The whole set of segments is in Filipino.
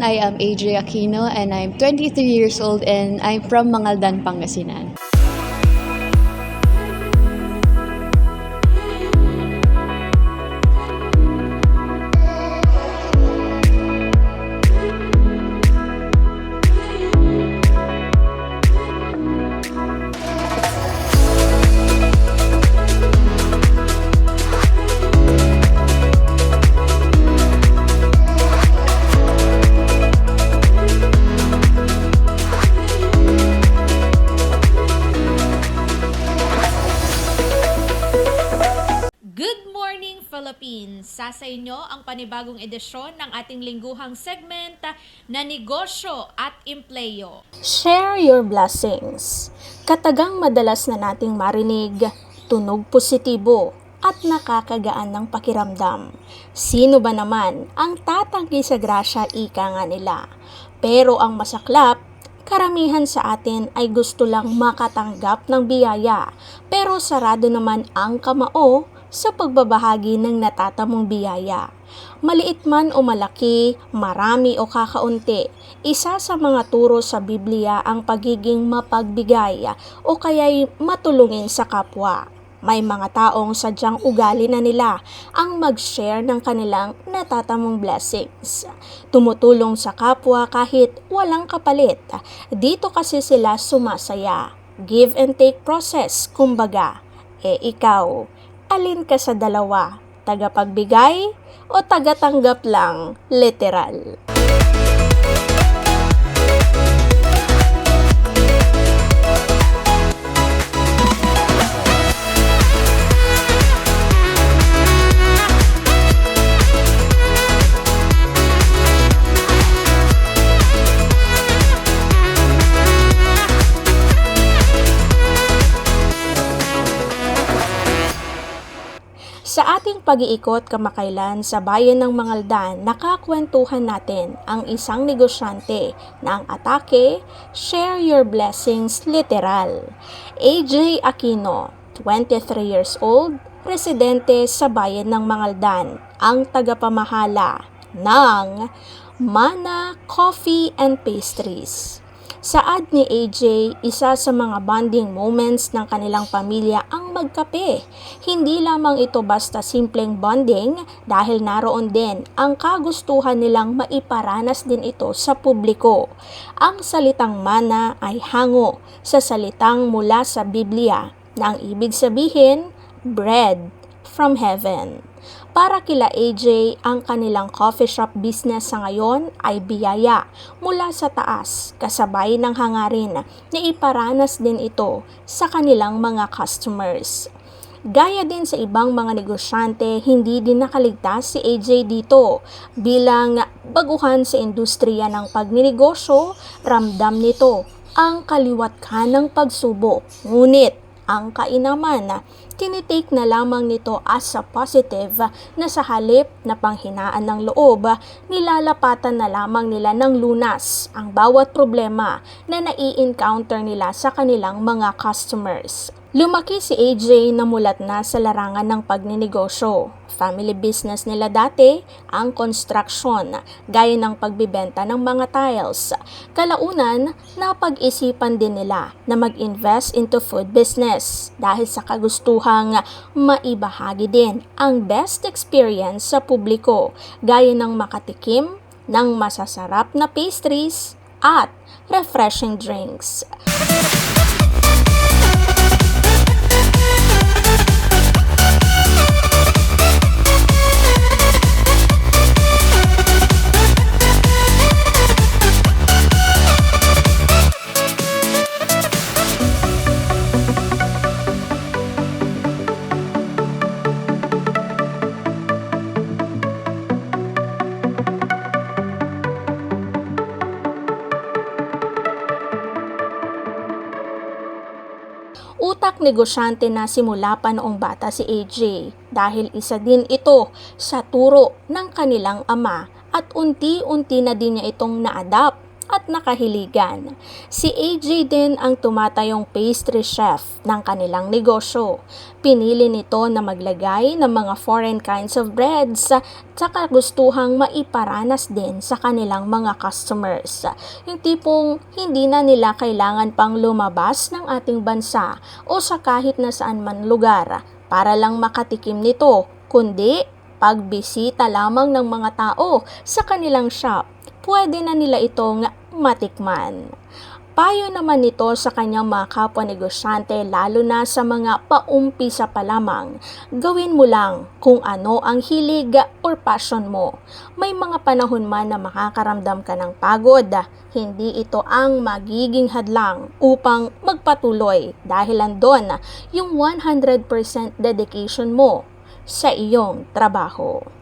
I am AJ Aquino and I'm 23 years old and I'm from Mangaldan, Pangasinan. Sa sa inyo ang panibagong edisyon ng ating lingguhang segment na negosyo at empleyo. Share your blessings. Katagang madalas na nating marinig, tunog positibo at nakakagaan ng pakiramdam. Sino ba naman ang tatanggi sa grasya ika nga nila? Pero ang masaklap, karamihan sa atin ay gusto lang makatanggap ng biyaya, pero sarado naman ang kamao sa pagbabahagi ng natatamong biyaya. Maliit man o malaki, marami o kakaunti, isa sa mga turo sa Biblia ang pagiging mapagbigay o kaya'y matulungin sa kapwa. May mga taong sadyang ugali na nila ang mag-share ng kanilang natatamong blessings. Tumutulong sa kapwa kahit walang kapalit. Dito kasi sila sumasaya. Give and take process, kumbaga. E ikaw, alin ka sa dalawa? Tagapagbigay o tagatanggap lang, literal? Sa ating pag-iikot kamakailan sa bayan ng Mangaldan, nakakwentuhan natin ang isang negosyante na ang atake, share your blessings literal. AJ Aquino, 23 years old, residente sa bayan ng Mangaldan, ang tagapamahala ng Mana Coffee and Pastries. Saad ni AJ, isa sa mga bonding moments ng kanilang pamilya ang magkape. Hindi lamang ito basta simpleng bonding dahil naroon din ang kagustuhan nilang maiparanas din ito sa publiko. Ang salitang mana ay hango sa salitang mula sa Biblia na ang ibig sabihin, bread from heaven. Para kila AJ, ang kanilang coffee shop business sa ngayon ay biyaya mula sa taas kasabay ng hangarin na iparanas din ito sa kanilang mga customers. Gaya din sa ibang mga negosyante, hindi din nakaligtas si AJ dito. Bilang baguhan sa industriya ng pagninegosyo, ramdam nito ang kaliwat ka ng pagsubok. Ngunit ang kainaman na tinitake na lamang nito as a positive na sa halip na panghinaan ng loob, nilalapatan na lamang nila ng lunas ang bawat problema na nai-encounter nila sa kanilang mga customers. Lumaki si AJ na mulat na sa larangan ng pagninegosyo. Family business nila dati ang construction, gaya ng pagbibenta ng mga tiles. Kalaunan, napag-isipan din nila na mag-invest into food business dahil sa kagustuhang maibahagi din ang best experience sa publiko, gaya ng makatikim ng masasarap na pastries at refreshing drinks. Negosyante na simula pa noong bata si AJ dahil isa din ito sa turo ng kanilang ama at unti-unti na din niya itong na-adapt at nakahiligan. Si AJ din ang tumatayong pastry chef ng kanilang negosyo. Pinili nito na maglagay ng mga foreign kinds of breads sa kagustuhang maiparanas din sa kanilang mga customers. Yung tipong hindi na nila kailangan pang lumabas ng ating bansa o sa kahit na saan man lugar para lang makatikim nito, kundi pagbisita lamang ng mga tao sa kanilang shop, pwede na nila itong matikman. Payo naman nito sa kanyang mga kapwa negosyante lalo na sa mga paumpisa pa lamang. Gawin mo lang kung ano ang hilig or passion mo. May mga panahon man na makakaramdam ka ng pagod. Hindi ito ang magiging hadlang upang magpatuloy dahil andon yung 100% dedication mo sa iyong trabaho.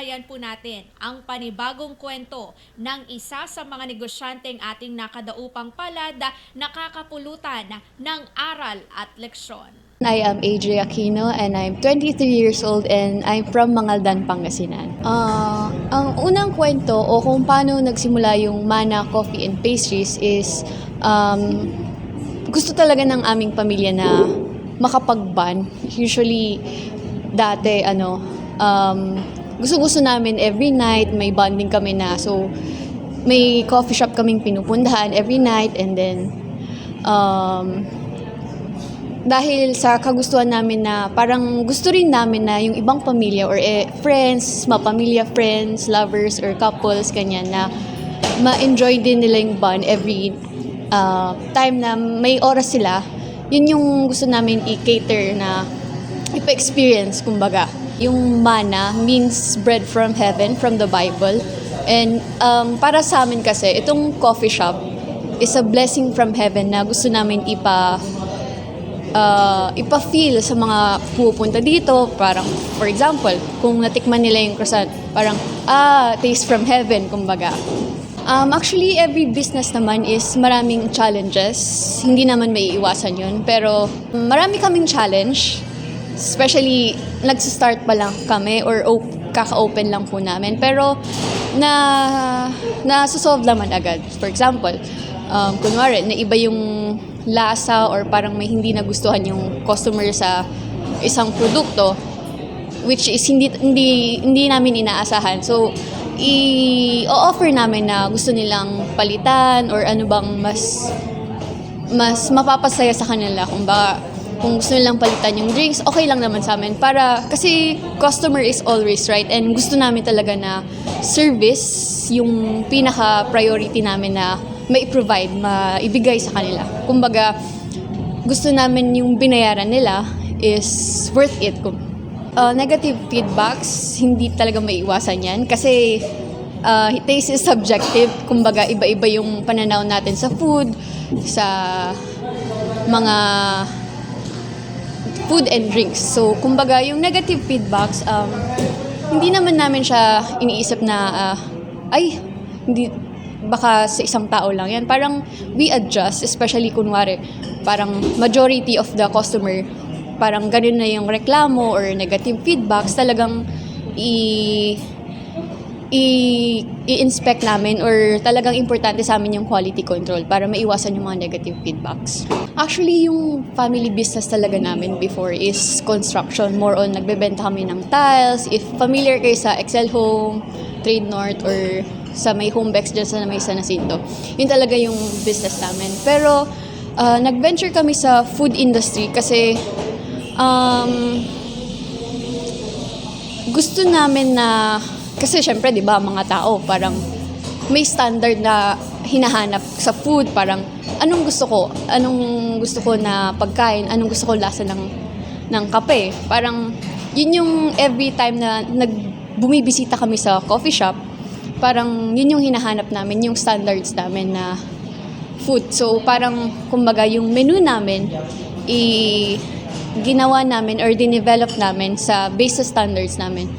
Tunghayan po natin ang panibagong kwento ng isa sa mga negosyanteng ating nakadaupang palad na nakakapulutan ng aral at leksyon. I am AJ Aquino and I'm 23 years old and I'm from Mangaldan, Pangasinan. Ah, ang unang kwento o kung paano nagsimula yung Mana Coffee and Pastries is um, gusto talaga ng aming pamilya na makapag-ban. Usually, dati, ano, um, gusto-gusto namin every night, may bonding kami na. So, may coffee shop kaming pinupuntahan every night and then, um, dahil sa kagustuhan namin na parang gusto rin namin na yung ibang pamilya or eh, friends, mapamilya friends, lovers or couples, ganyan na ma-enjoy din nila yung bond every uh, time na may oras sila. Yun yung gusto namin i-cater na ipa-experience, kumbaga. Yung mana means bread from heaven, from the Bible. And um, para sa amin kasi, itong coffee shop is a blessing from heaven na gusto namin ipa uh, ipa-feel sa mga pupunta dito. Parang, for example, kung natikman nila yung croissant, parang, ah, taste from heaven, kumbaga. Um, actually, every business naman is maraming challenges. Hindi naman may iwasan yun. Pero marami kaming challenge. Especially, nagsistart pa lang kami or op- kaka-open lang po namin. Pero, na, na-solve naman agad. For example, um, kunwari, na iba yung lasa or parang may hindi nagustuhan yung customer sa isang produkto which is hindi hindi hindi namin inaasahan. So i-offer namin na gusto nilang palitan or ano bang mas mas mapapasaya sa kanila kung ba kung gusto nilang palitan yung drinks, okay lang naman sa amin. Para, kasi customer is always right and gusto namin talaga na service yung pinaka-priority namin na mai-provide, maibigay sa kanila. Kumbaga, gusto namin yung binayaran nila is worth it. Uh, negative feedbacks, hindi talaga maiiwasan yan. Kasi uh, taste is subjective. Kumbaga, iba-iba yung pananaw natin sa food, sa mga food and drinks. So, kumbaga, yung negative feedbacks, um, hindi naman namin siya iniisip na, uh, ay, hindi, baka sa isang tao lang yan. Parang we adjust, especially kunwari, parang majority of the customer, parang ganun na yung reklamo or negative feedbacks, talagang i i- i-inspect namin or talagang importante sa amin yung quality control para maiwasan yung mga negative feedbacks. Actually, yung family business talaga namin before is construction. More on nagbebenta kami ng tiles. If familiar kayo sa Excel Home, Trade North, or sa may Homebex dyan sa may San Jacinto, yun talaga yung business namin. Pero, uh, nag-venture kami sa food industry kasi um, gusto namin na kasi syempre 'di ba mga tao parang may standard na hinahanap sa food. Parang anong gusto ko? Anong gusto ko na pagkain? Anong gusto ko lasa ng ng kape? Parang yun yung every time na nag bumibisita kami sa coffee shop parang yun yung hinahanap namin yung standards namin na food. So parang kumbaga yung menu namin i ginawa namin or dinevelop namin sa base sa standards namin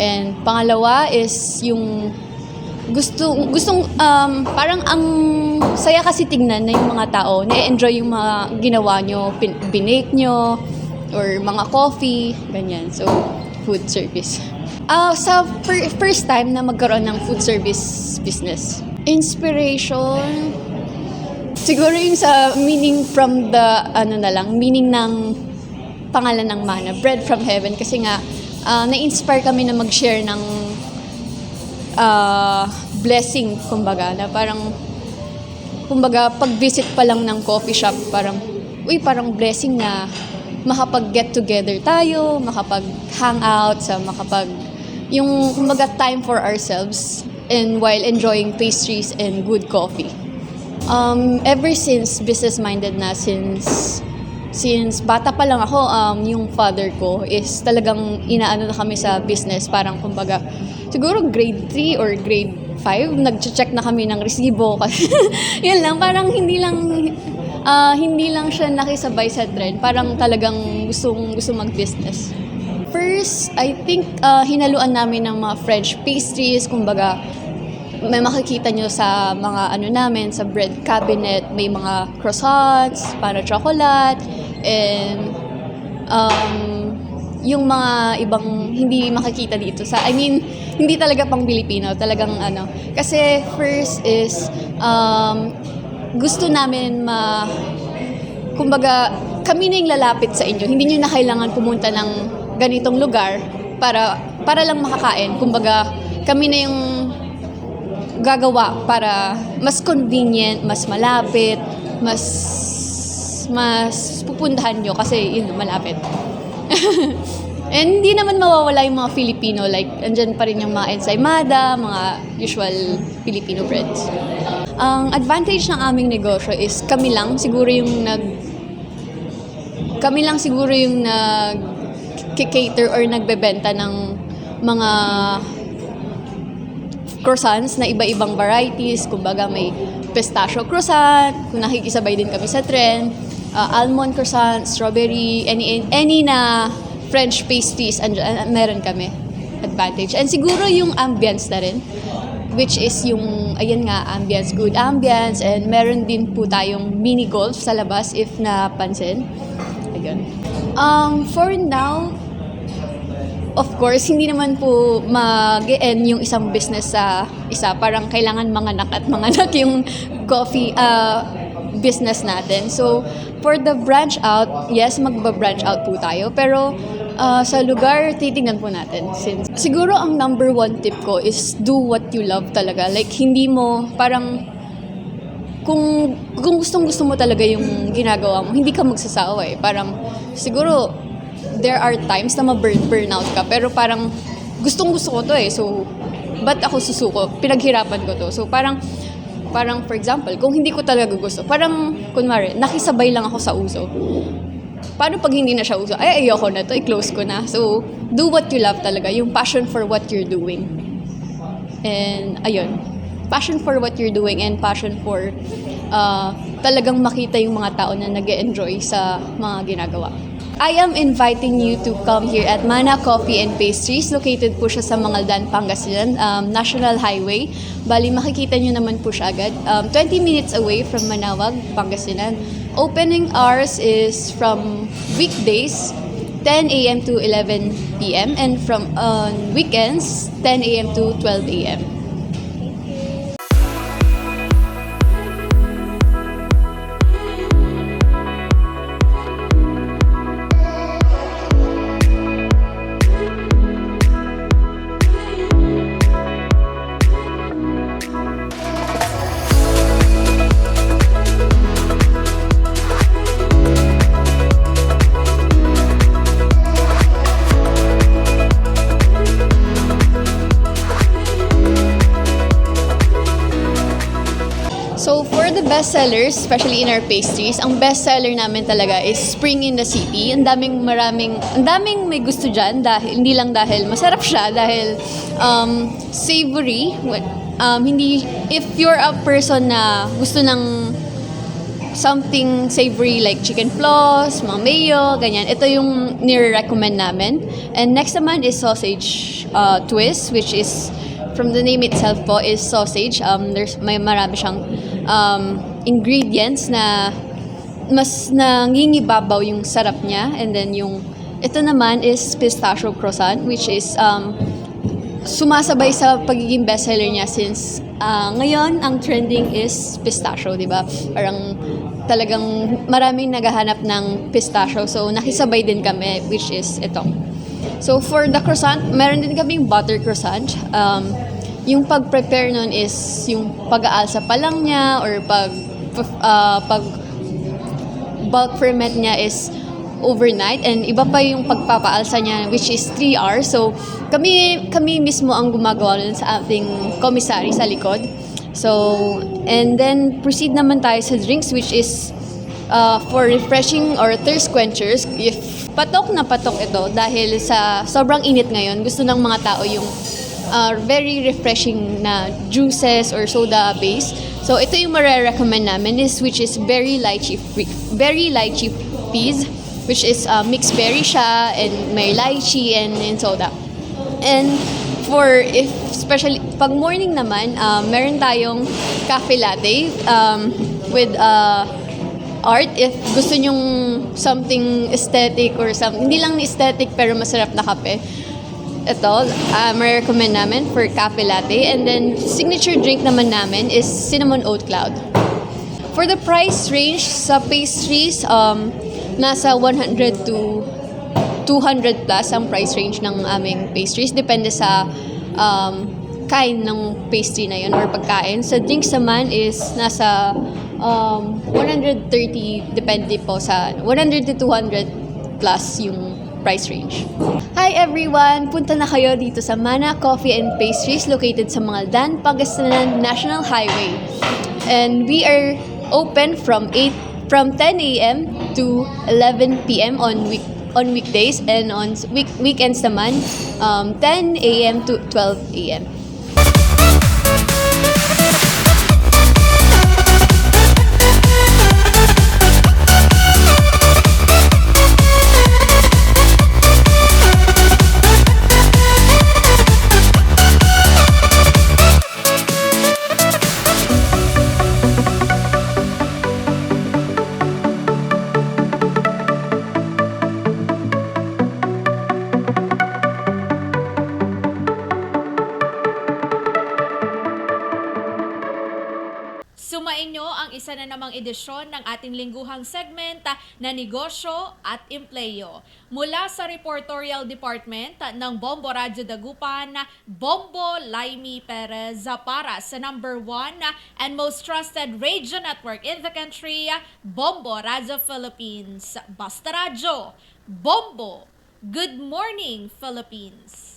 And pangalawa is yung gusto gustong um, parang ang saya kasi tignan na yung mga tao na-enjoy yung mga ginawa nyo, pin- binake nyo, or mga coffee, ganyan. So, food service. Ah, sa fir- first time na magkaroon ng food service business, inspiration, siguro yung sa meaning from the, ano na lang, meaning ng pangalan ng mana, bread from heaven. Kasi nga, ah, na-inspire kami na mag-share ng ah, blessing, kumbaga, na parang, kumbaga, pag-visit pa lang ng coffee shop, parang, uy, parang blessing na makapag-get together tayo, makapag-hang out, sa makapag, yung, kumbaga, time for ourselves, and while enjoying pastries and good coffee. Um, ever since business-minded na, since since bata pa lang ako, um, yung father ko is talagang inaano na kami sa business. Parang kumbaga, siguro grade 3 or grade 5, nag-check na kami ng resibo. Kasi yun lang, parang hindi lang, ah, hindi lang siya nakisabay sa trend. Parang talagang gustong, gusto mag-business. First, I think ah, hinaluan namin ng mga French pastries, kumbaga, may makikita nyo sa mga ano namin, sa bread cabinet, may mga croissants, para chocolate, and um, yung mga ibang hindi makikita dito sa, I mean, hindi talaga pang Pilipino, talagang ano. Kasi first is, um, gusto namin ma, kumbaga, kami na yung lalapit sa inyo. Hindi nyo na kailangan pumunta ng ganitong lugar para, para lang makakain. Kumbaga, kami na yung gagawa para mas convenient, mas malapit, mas mas pupuntahan nyo kasi yun, malapit. And hindi naman mawawala yung mga Filipino, like, andyan pa rin yung mga ensaymada, mga usual Filipino breads. Ang advantage ng aming negosyo is kami lang siguro yung nag kami lang siguro yung nag cater or nagbebenta ng mga croissants na iba-ibang varieties. Kumbaga may pistachio croissant, kung nakikisabay din kami sa trend, uh, almond croissant, strawberry, any any na French pastries, and, meron kami advantage. And siguro yung ambience na rin, which is yung, ayan nga, ambience, good ambience, and meron din po tayong mini golf sa labas if napansin. Ayun. Um, for now, of course, hindi naman po mag-end yung isang business sa isa. Parang kailangan manganak at manganak yung coffee uh, business natin. So, for the branch out, yes, magba-branch out po tayo. Pero uh, sa lugar, titingnan po natin. Since, siguro ang number one tip ko is do what you love talaga. Like, hindi mo parang kung kung gustong gusto mo talaga yung ginagawa mo, hindi ka magsasawa eh. Parang siguro there are times na ma-burn burnout ka pero parang gustong gusto ko to eh. So ba't ako susuko? Pinaghirapan ko to. So parang parang for example, kung hindi ko talaga gusto, parang kunwari, nakisabay lang ako sa uso. Paano pag hindi na siya uso? Ay, ayoko na to, i-close ko na. So, do what you love talaga, yung passion for what you're doing. And, ayun, passion for what you're doing and passion for uh, talagang makita yung mga tao na nag enjoy sa mga ginagawa. I am inviting you to come here at Mana Coffee and Pastries. Located po siya sa Mangaldan, Pangasinan, um, National Highway. Bali, makikita nyo naman po siya agad. Um, 20 minutes away from Manawag, Pangasinan. Opening hours is from weekdays, 10 a.m. to 11 p.m. and from on weekends, 10 a.m. to 12 a.m. sellers, especially in our pastries, ang best seller namin talaga is Spring in the City. Ang daming maraming, ang daming may gusto dyan dahil, hindi lang dahil masarap siya, dahil um, savory. Um, hindi, if you're a person na gusto ng something savory like chicken floss, mga mayo, ganyan. Ito yung nire-recommend namin. And next naman is sausage uh, twist, which is from the name itself po is sausage. Um, there's may marami siyang um, ingredients na mas nangingibabaw yung sarap niya. And then yung, ito naman is pistachio croissant, which is um, sumasabay sa pagiging bestseller niya since ah, ngayon ang trending is pistachio, di ba? Parang talagang maraming naghahanap ng pistachio. So nakisabay din kami, which is ito. So for the croissant, meron din kaming butter croissant. Um, yung pag-prepare nun is yung pag-aalsa pa lang niya or pag ah, pag bulk ferment niya is overnight and iba pa yung pagpapaalsa niya which is 3 hours. So kami kami mismo ang gumagawa nun sa ating commissary sa likod. So and then proceed naman tayo sa drinks which is uh, for refreshing or thirst quenchers. If patok na patok ito dahil sa sobrang init ngayon, gusto ng mga tao yung uh, very refreshing na juices or soda base. So ito yung mare-recommend namin is which is berry lychee free, berry lychee peas which is uh, mixed berry siya and may lychee and, and soda. And for if especially pag morning naman, uh, meron tayong cafe latte um, with uh, art if gusto nyong something aesthetic or something hindi lang aesthetic pero masarap na kape ito, uh, recommend namin for cafe latte. And then, signature drink naman namin is cinnamon oat cloud. For the price range sa pastries, um, nasa 100 to 200 plus ang price range ng aming pastries. Depende sa um, kind ng pastry na yun or pagkain. Sa drinks naman is nasa um, 130, depende po sa 100 to 200 plus yung price range. Hi everyone! Punta na kayo dito sa Mana Coffee and Pastries located sa Mangaldan, Pangasinan National Highway. And we are open from 8 from 10 a.m. to 11 p.m. on week on weekdays and on week weekends naman um, 10 a.m. to 12 a.m. namang edisyon ng ating lingguhang segment na Negosyo at Empleyo. Mula sa Reportorial Department ng Bombo Radyo Dagupan, Bombo Laimi Perez para sa number one and most trusted radio network in the country, Bombo Radyo Philippines. Basta Radyo, Bombo, Good Morning Philippines.